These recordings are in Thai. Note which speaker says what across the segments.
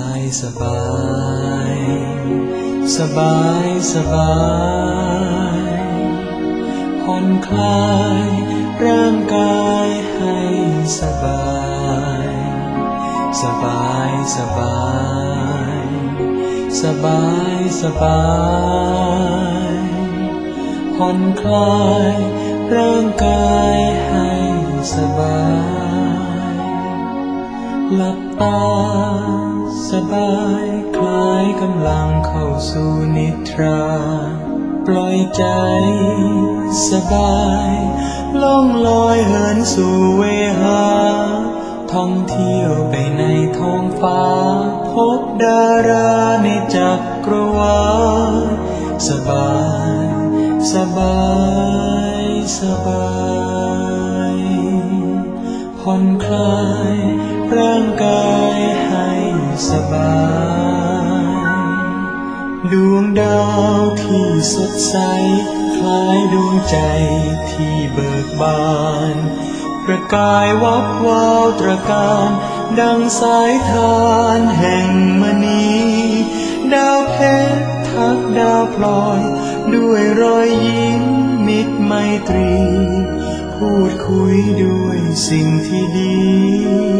Speaker 1: สบายสบาย สบายสบายผ่อนคลายร่างกายให้สบาย สบายสบาย สบายสบายผ่อนคลายร่างกายให้สบาย หลับตา สบายคลายกำลังเข้าสู่นิทรา ปล่อยใจสบายล่องลอยเหินสู่เวหา ท่องเที่ยวไปในท้องฟ้า พบดาราในจักรวาลสบาย สบาย สบายผ่อนคลายร่างกายให้ สบาย ดวงดาวที่สดใส คล้ายดวงใจที่เบิกบาน ประกายวับวาวตระการ ดังสายทานแห่งมณีดาวเพชรทักดาวพลอย ด้วยรอยยิ้มมิตรไมตรี พูดคุยด้วยสิ่งที่ดี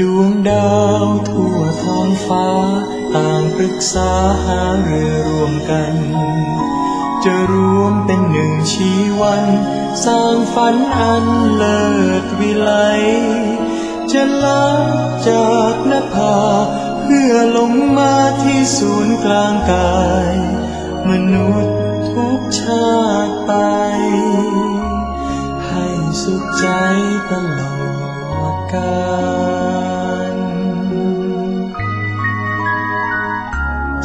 Speaker 1: ดวงดาวทั่วท้องฟ้า ต่างปรึกษาหาเรือรวมกัน จะรวมเป็นหนึ่งชีวัน สร้างฝันอันเลิศวิไล จะลาจากนภา เพื่อลงมาที่ศูนย์กลางกาย มนุษย์ทุกชาติไป ให้สุขใจตลอดกาล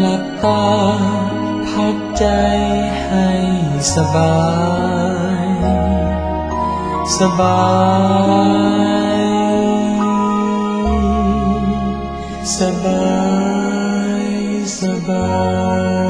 Speaker 1: หลับตา พักใจให้สบาย สบาย สบาย สบาย